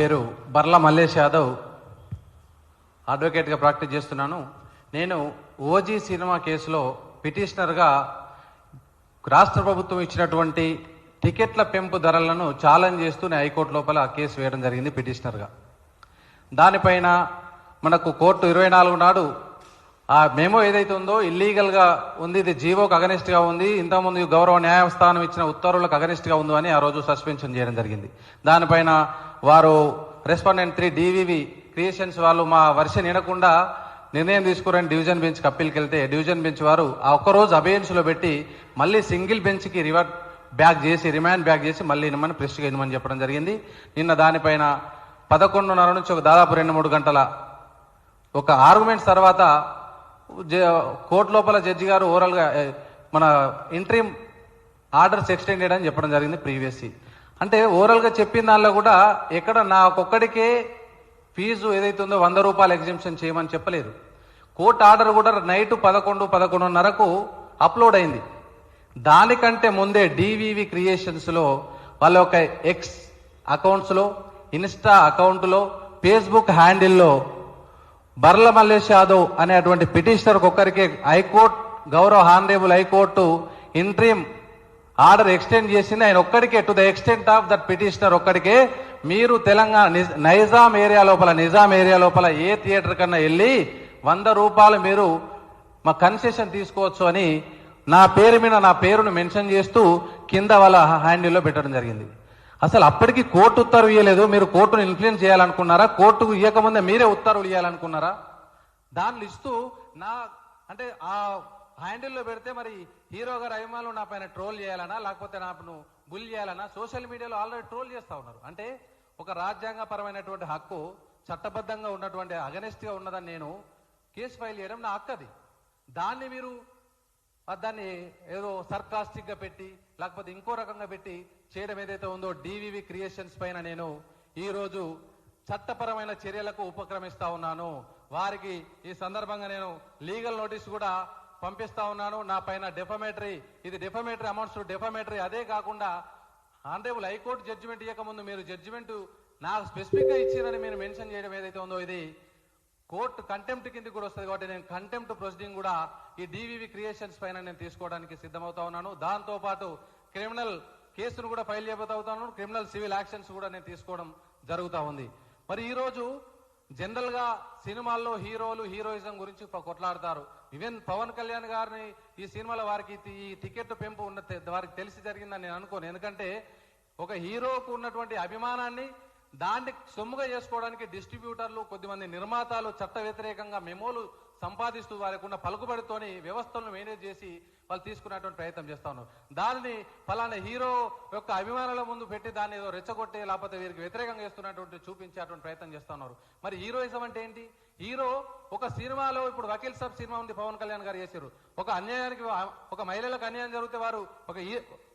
పేరు బర్ల మల్లేష్ యాదవ్. అడ్వకేట్గా ప్రాక్టీస్ చేస్తున్నాను. నేను ఓజీ సినిమా కేసులో పిటిషనర్గా రాష్ట్ర ప్రభుత్వం ఇచ్చినటువంటి టికెట్ల పెంపు ధరలను ఛాలెంజ్ చేస్తూ నేను హైకోర్టు లోపల కేసు వేయడం జరిగింది పిటిషనర్గా దానిపైన మనకు కోర్టు ఇరవై నాలుగు నాడు ఆ మేమో ఏదైతే ఉందో ఇల్లీగల్గా ఉంది ఇది జీవోకు అగనిస్ట్గా ఉంది ఇంతకుముందు గౌరవ న్యాయస్థానం ఇచ్చిన ఉత్తర్వులకు అగనిస్ట్గా ఉంది అని ఆ రోజు సస్పెన్షన్ చేయడం జరిగింది. దానిపైన వారు రెస్పాండెంట్ త్రీ డివివి క్రియేషన్స్ వాళ్ళు మా వర్షం వినకుండా నిర్ణయం తీసుకురని డివిజన్ బెంచ్ అప్పీల్కి వెళ్తే డివిజన్ బెంచ్ వారు ఆ ఒక్కరోజు అబేయన్స్లో పెట్టి మళ్ళీ సింగిల్ బెంచ్కి రివర్ట్ బ్యాక్ చేసి రిమాండ్ బ్యాక్ చేసి మళ్ళీ ఇనమని ప్రెస్ట్గా ఇనమని చెప్పడం జరిగింది. నిన్న దానిపైన పదకొండున్నర నుంచి ఒక దాదాపు రెండు మూడు గంటల ఒక ఆర్గ్యుమెంట్స్ తర్వాత కోర్టు లోపల జడ్జి గారు ఓవరాల్గా మన ఇంట్రీమ్ ఆర్డర్స్ ఎక్స్టెండ్ చేయడం చెప్పడం జరిగింది ప్రీవియస్ అంటే ఓవరాల్గా చెప్పిన దానిలో కూడా ఎక్కడ నా ఒక్కొక్కడికే ఫీజు ఏదైతే ఉందో వంద రూపాయలు ఎగ్జిబిషన్ చేయమని చెప్పలేదు. కోర్టు ఆర్డర్ కూడా నైట్ పదకొండు పదకొండున్నరకు అప్లోడ్ అయింది. దానికంటే ముందే డివివి క్రియేషన్స్లో వాళ్ళ యొక్క ఎక్స్ అకౌంట్స్లో ఇన్స్టా అకౌంట్లో ఫేస్బుక్ హ్యాండిల్లో బర్ల మల్లేష్ యాదవ్ అనేటువంటి పిటిషనర్ ఒక్కరికి హైకోర్టు గౌరవ honourable high court interim order extend చేసింది. ఆయన ఒక్కడికే to the extent of that petitioner ఒక్కడికే మీరు తెలంగాణ నైజాం ఏరియా లోపల నిజాం ఏరియా లోపల ఏ థియేటర్ కన్నా వెళ్ళి వంద రూపాయలు మీరు మా కన్సెషన్ తీసుకోవచ్చు అని నా పేరు మీద నా పేరును మెన్షన్ చేస్తూ కింద వాళ్ళ హ్యాండిల్లో పెట్టడం జరిగింది. అసలు అప్పటికి కోర్టు ఉత్తర్వు ఇవ్వలేదు మీరు కోర్టును ఇన్ఫ్లుయెన్స్ చేయాలనుకున్నారా? కోర్టుకు ఇవ్వకముందే మీరే ఉత్తర్వులు ఇవ్వాలనుకున్నారా దాన్ని ఇస్తూ నా అంటే ఆ హ్యాండిల్లో పెడితే మరి హీరో గారు అభిమానులు నా పైన ట్రోల్ చేయాలనా? లేకపోతే నాకు బుల్ చేయాలనా? సోషల్ మీడియాలో ఆల్రెడీ ట్రోల్ చేస్తూ ఉన్నారు. అంటే ఒక రాజ్యాంగపరమైనటువంటి హక్కు చట్టబద్ధంగా ఉన్నటువంటి అగనెస్ట్గా ఉన్నదని నేను కేసు ఫైల్ చేయడం నా హక్కు అది. దాన్ని మీరు దాన్ని ఏదో సర్కాస్టిక్గా పెట్టి లేకపోతే ఇంకో రకంగా పెట్టి చేయడం ఏదైతే ఉందో డివివి క్రియేషన్స్ పైన నేను ఈ రోజు చట్టపరమైన చర్యలకు ఉపక్రమిస్తా ఉన్నాను. వారికి ఈ సందర్భంగా నేను లీగల్ నోటీస్ కూడా పంపిస్తా ఉన్నాను. నా పైన డెఫమేటరీ ఇది డెఫమేటరీ అమౌంట్స్ డెఫమేటరీ అదే కాకుండా ఆనరేబుల్ హైకోర్టు జడ్జిమెంట్ ఇవ్వకముందు మీరు జడ్జిమెంట్ నాకు స్పెసిఫిక్గా ఇచ్చిరని మీరు మెన్షన్ చేయడం ఏదైతే ఉందో ఇది కోర్టు కంటెంప్ట్ కింద కూడా వస్తుంది కాబట్టి నేను కంటెంప్ట్ ప్రొసీడింగ్ కూడా ఈ డివివి క్రియేషన్స్ పైన నేను తీసుకోవడానికి సిద్ధమవుతా ఉన్నాను. దాంతో పాటు క్రిమినల్ కేసును కూడా ఫైల్ చేయబోతా ఉన్నాను. క్రిమినల్ సివిల్ యాక్షన్స్ కూడా నేను తీసుకోవడం జరుగుతూ ఉంది. మరి ఈరోజు జనరల్గా సినిమాల్లో హీరోలు హీరోయిజం గురించి కొట్లాడతారు. ఈవెన్ పవన్ కళ్యాణ్ గారిని ఈ సినిమాలో వారికి ఈ టికెట్ పెంపు ఉన్న వారికి తెలిసి జరిగిందని నేను అనుకోను. ఎందుకంటే ఒక హీరోకు ఉన్నటువంటి అభిమానాన్ని దాన్ని సొమ్ముగా చేసుకోవడానికి డిస్ట్రిబ్యూటర్లు కొద్దిమంది నిర్మాతలు చట్ట వ్యతిరేకంగా మెమోలు సంపాదిస్తూ వారికి ఉన్న పలుకుబడితోని వ్యవస్థలను మేనేజ్ చేసి వాళ్ళు తీసుకునేటువంటి ప్రయత్నం చేస్తా ఉన్నారు. దానిని ఫలానా హీరో యొక్క అభిమానుల ముందు పెట్టి దాన్ని ఏదో రెచ్చగొట్టే లేకపోతే వీరికి వ్యతిరేకంగా చేస్తున్నటువంటి చూపించేటువంటి ప్రయత్నం చేస్తా ఉన్నారు. మరి హీరోయిజం అంటే ఏంటి? హీరో ఒక సినిమాలో ఇప్పుడు వకీల్ సాబ్ సినిమా ఉంది పవన్ కళ్యాణ్ గారు చేశారు. ఒక అన్యాయానికి ఒక మహిళలకు అన్యాయం జరిగితే వారు ఒక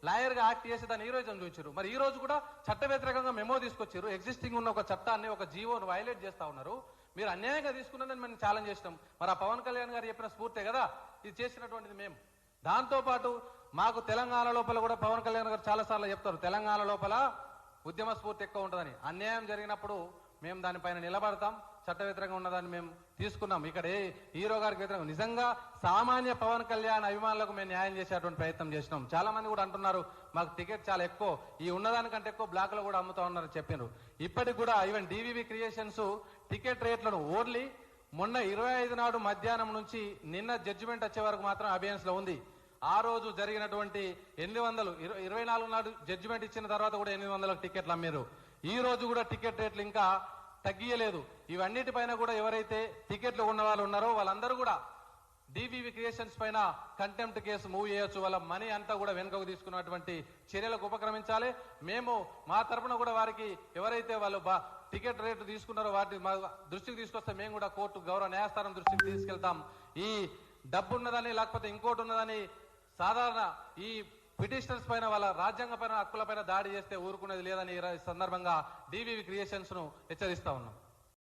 లాయర్గా యాక్ట్ చేసి దాన్ని హీరోయిజం చూపించారు. మరి ఈ రోజు కూడా చట్ట వ్యతిరేకంగా మెమో తీసుకొచ్చారు. ఎగ్జిస్టింగ్ ఉన్న ఒక చట్టాన్ని ఒక జీవోను వైలేట్ చేస్తా ఉన్నారు. మీరు అన్యాయంగా తీసుకున్నదని మేము ఛాలెంజ్ చేసినాం మరి ఆ పవన్ కళ్యాణ్ గారు చెప్పిన స్ఫూర్తే కదా? ఇది చేసినటువంటిది మేము. దాంతో పాటు మాకు తెలంగాణ లోపల కూడా పవన్ కళ్యాణ్ గారు చాలా సార్లు చెప్తారు. తెలంగాణ లోపల ఉద్యమ స్ఫూర్తి ఎక్కువ ఉంటుందని. అన్యాయం జరిగినప్పుడు మేము దానిపైన నిలబడతాం. చట్ట వ్యతిరేకంగా ఉన్నదాన్ని మేము తీసుకున్నాం. ఇక్కడ ఏ హీరో గారికి వ్యతిరేకంగా నిజంగా సామాన్య పవన్ కళ్యాణ్ అభిమానులకు మేము న్యాయం చేసేటువంటి ప్రయత్నం చేసినాం. చాలా మంది కూడా అంటున్నారు మాకు టికెట్ చాలా ఎక్కువ ఈ ఉన్నదానికంటే ఎక్కువ బ్లాక్లో కూడా అమ్ముతా ఉన్నారని చెప్పినారు. ఇప్పటికి కూడా ఈవెన్ డివివి క్రియేషన్స్ టికెట్ రేట్లను ఓన్లీ మొన్న ఇరవై ఐదు నాడు మధ్యాహ్నం నుంచి నిన్న జడ్జిమెంట్ వచ్చే వరకు మాత్రం అభియాన్స్లో ఉంది. ఆ రోజు జరిగినటువంటి ఎనిమిది వందలు ఇరవై నాలుగు నాడు జడ్జిమెంట్ ఇచ్చిన తర్వాత కూడా ఎనిమిది వందలకు టికెట్లు అమ్మారు ఈ రోజు కూడా టికెట్ రేట్లు ఇంకా తగ్గియలేదు. ఇవన్నిటిపైన కూడా ఎవరైతే టికెట్లు ఉన్న వాళ్ళు ఉన్నారో వాళ్ళందరూ కూడా డివివి క్రియేషన్స్ పైన కంటెంప్ట్ కేసు మూవ్ చేయొచ్చు. వాళ్ళ మనీ అంతా కూడా వెనుకకు తీసుకున్నటువంటి చర్యలకు ఉపక్రమించాలి. మేము మా తరపున కూడా వారికి ఎవరైతే వాళ్ళు టికెట్ రేటు తీసుకున్నారో వాటి మా దృష్టికి తీసుకొస్తే మేము కూడా కోర్టు గౌరవ న్యాయస్థానం దృష్టికి తీసుకెళ్తాం. ఈ డబ్బు ఉన్నదని లేకపోతే ఇంకోటి ఉన్నదని సాధారణ ఈ పిటిషనర్స్ పైన వాళ్ళ రాజ్యాంగ పైన హక్కుల పైన దాడి చేస్తే ఊరుకునేది లేదని ఈ సందర్భంగా డివివి క్రియేషన్స్ను హెచ్చరిస్తా ఉన్నాం.